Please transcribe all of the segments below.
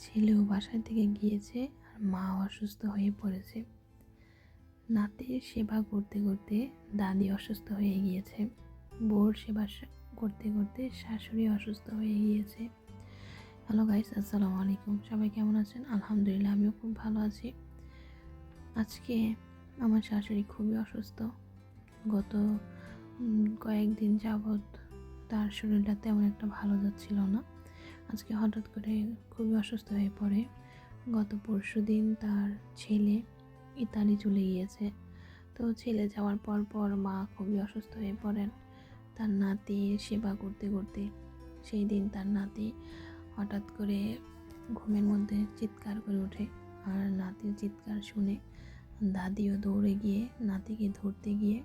ছেলেও বাসায় থেকে গিয়েছে আর মা অসুস্থ হয়ে পড়েছে। নাতির সেবা করতে করতে দাদি অসুস্থ হয়ে গিয়েছে। বোর সেবা করতে করতে শাশুড়ি অসুস্থ হয়ে গিয়েছে। হ্যালো গাইস, আসসালামু আলাইকুম। সবাই কেমন আছেন? আলহামদুলিল্লাহ, আমিও খুব ভালো আছি। আজকে আমার শাশুড়ি খুবই অসুস্থ। গত কয়েকদিন যাবৎ তার শরীরটা তেমন একটা ভালো যাচ্ছিল না। আজকে হঠাৎ করে খুবই অসুস্থ হয়ে পড়ে। গত পরশু দিন তার ছেলে ইতালি চলে গিয়েছে। তো ছেলে যাওয়ার পর পর মা খুবই অসুস্থ হয়ে পড়েন। তার নাতির সেবা করতে করতে সেই দিন তার নাতি হঠাৎ করে ঘুমের মধ্যে চিৎকার করে ওঠে আর নাতির চিৎকার শুনে দাদিও দৌড়ে গিয়ে, নাতিকে ধরতে গিয়ে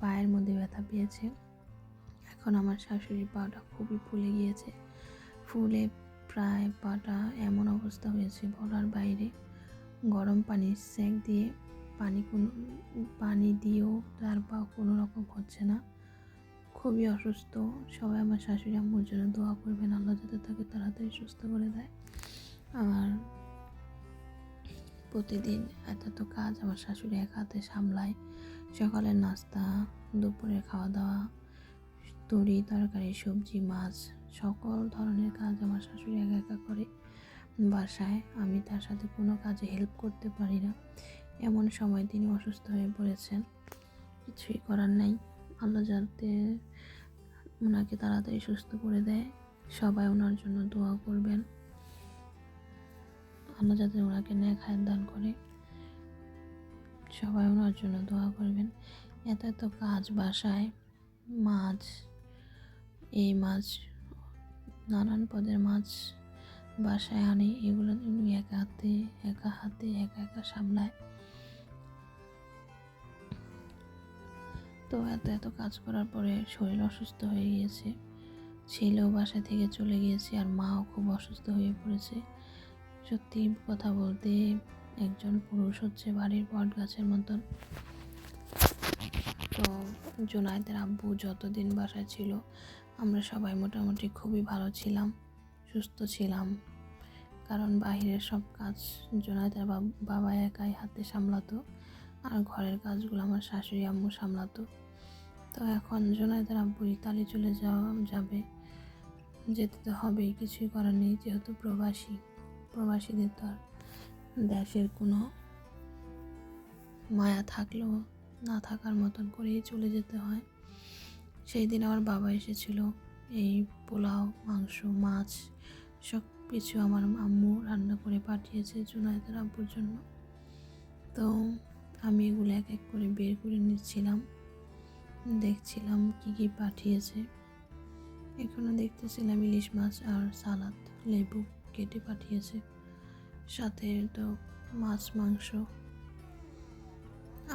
পায়ের মধ্যে ব্যথা পেয়েছে। এখন আমার শাশুড়ির পাটা খুবই ফুলে গিয়েছে। ফুলে প্রায় পাটা এমন অবস্থা হয়েছে বলার বাইরে। গরম পানির সেক দিয়ে পানি কোনো, পানি দিয়েও তার পা কোনো রকম হচ্ছে না। খুবই অসুস্থ। সবাই আমার শাশুড়ি আম্মুর জন্য দোয়া করবেন, আল্লাহ যাতে তাকে তাড়াতাড়ি সুস্থ করে দেয়। আর প্রতিদিন এত এত কাজ আমার শাশুড়ি এক হাতে সামলায়। সকালের নাস্তা, দুপুরের খাওয়া দাওয়া তরি, তরকারি, সবজি, মাছ, সকল ধরনের কাজ আমার শাশুড়ি একা একা করে বাসায়। আমি তার সাথে কোনো কাজে হেল্প করতে পারি না। এমন সময় তিনি অসুস্থ হয়ে পড়েছেন। কিছুই করার নাই। আল্লাহ যাতে ওনাকে তাড়াতাড়ি সুস্থ করে দেয়। সবাই ওনার জন্য দোয়া করবেন। আল্লাহ যাতে ওনাকে ন্যাক হায়াত দান করে। সবাই ওনার জন্য দোয়া করবেন। এত এত কাজ বাসায়, মাছ এই মাছ, নানান পদের মাছ বাসায় আনে, এগুলো একা হাতে একা হাতে, একা একা সামলায়। তো এত এত কাজ করার পরে শরীর অসুস্থ হয়ে গিয়েছে। ছেলেও বাসা থেকে চলে গিয়েছে আর মাও খুব অসুস্থ হয়ে পড়েছে। সত্যি কথা বলতে একজন পুরুষ হচ্ছে বাড়ির বট গাছের মতন। তো জোনায়েদের আব্বু যতদিন বাসায় ছিল আমরা সবাই মোটামুটি খুবই ভালো ছিলাম, সুস্থ ছিলাম। কারণ বাইরের সব কাজ জোনায়েদের বাব- একাই হাতে সামলাতো আর ঘরের কাজগুলো আমার শাশুড়ি আম্মু সামলাতো। তো এখন জোনায়েদের আব্বু ইতালি চলে যাওয়া যাবে, যেতে তো হবেই, কিছুই করার নেই, যেহেতু প্রবাসী। প্রবাসীদের তো আর দেশের কোনো মায়া থাকলেও না থাকার মতন করেই চলে যেতে হয়। সেই দিন আমার বাবা এসেছিল, এই পোলাও, মাংস, মাছ সব কিছু আমার আম্মু রান্না করে পাঠিয়েছে জুনায়দের আব্বুর জন্য। তো আমি এগুলো এক এক করে বের করে নিচ্ছিলাম, দেখছিলাম কি কি পাঠিয়েছে। এখানে দেখতেছিলাম ইলিশ মাছ আর সালাদ, লেবু কেটে পাঠিয়েছে। সাথে তো মাছ, মাংস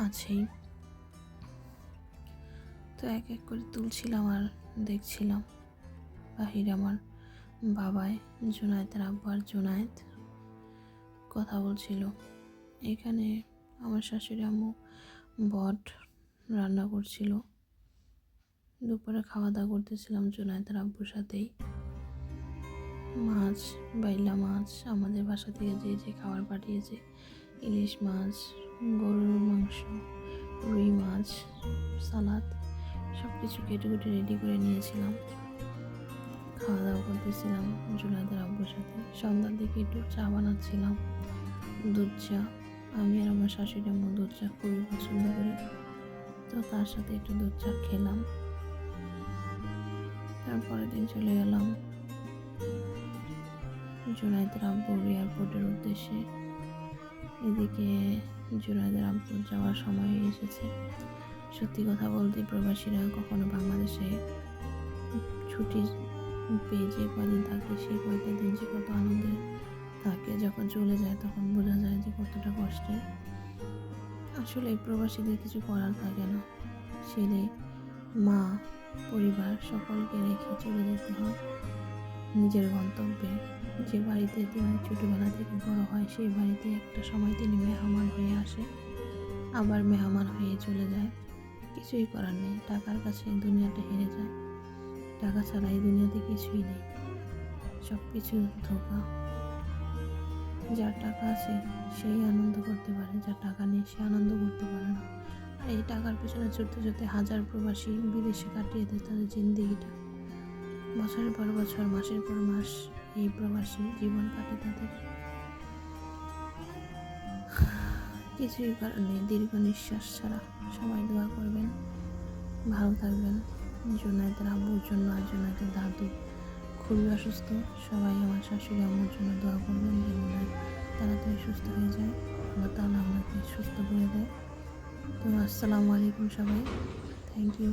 আছেই। তো এক এক করে তুলছিলাম আর দেখছিলাম। বাহিরে আমার বাবায় জুনায়েতের আব্বু আর জুনায়েত কথা বলছিল। এখানে আমার শাশুড়ি আম্মু বট রান্না করছিল। দুপুরে খাওয়া দাওয়া করতেছিলাম জুনায়েতের আব্বুর সাথেই। মাছ, বাইলা মাছ আমাদের বাসা থেকে যে যে খাবার পাঠিয়েছে। ইলিশ মাছ, গরুর মাংস, রুই মাছ, সালাদ। সব কিছু কেটে কুটে রেডি করে নিয়েছিলাম। খাওয়া দাওয়া করতেছিলাম জুনাইদের আব্বুর সাথে। সন্ধ্যার দিকে একটু চা বানাচ্ছিলাম, দুধ চা। আমি আর আমার শাশুড়ি আম্মু দুধ চা খুবই পছন্দ করি। তো তার সাথে একটু দুধ চা খেলাম। তারপরের দিন চলে গেলাম জুনাইদের আব্বুর এয়ারপোর্টের উদ্দেশ্যে। এদিকে জুনাইদের আব্বুর যাওয়ার সময় এসেছে। সত্যি কথা বলতে প্রবাসীরা কখনো বাংলাদেশে ছুটি পেয়ে যে কদিন থাকে, সেই কয়টা দিন যে কত আনন্দে থাকে, যখন চলে যায় তখন বোঝা যায় যে কতটা কষ্টে আসলে প্রবাসীদের কিছু করার থাকে না। ছেলে, মা, পরিবার সকলকে রেখে চলে যেতে হয় নিজের গন্তব্যে। যে বাড়িতে তিনি ছোটোবেলা থেকে বড় হয়, সেই বাড়িতে একটা সময় তিনি মেহমান হয়ে আসে, আবার মেহমান হয়ে চলে যায়। কিছুই করার নেই। টাকার কাছে দুনিয়াটা হেরে যায়। টাকা ছাড়া এই দুনিয়াতে কিছুই নেই। সব কিছু ধোকা। যার টাকা আছে, সেই আনন্দ করতে পারে। যার টাকা নেই, সে আনন্দ করতে পারে না। আর এই টাকার পেছনে ছুটতে ছুটতে হাজার প্রবাসী বিদেশে কাটিয়ে দেয় তাদের জিন্দিগিটা। বছরের পর বছর, মাসের পর মাস এই প্রবাসী জীবন কাটে তাদের। কিছুই করার নেই, দীর্ঘ নিঃশ্বাস ছাড়া সবাই দোয়া করবেন। ভালো থাকবেন। জোনায়তের আব্বুর জন্য আর জোনায়তের দাদু। খুবই অসুস্থ। সবাই আমার শাশুড়ি আম্মুর জন্য দোয়া করবেন যেন তাড়াতাড়ি সুস্থ হয়ে যায়। আল্লাহ তাহলে আমাকে সুস্থ করে দেয়। তো আসসালামু আলাইকুম সবাই। Thank you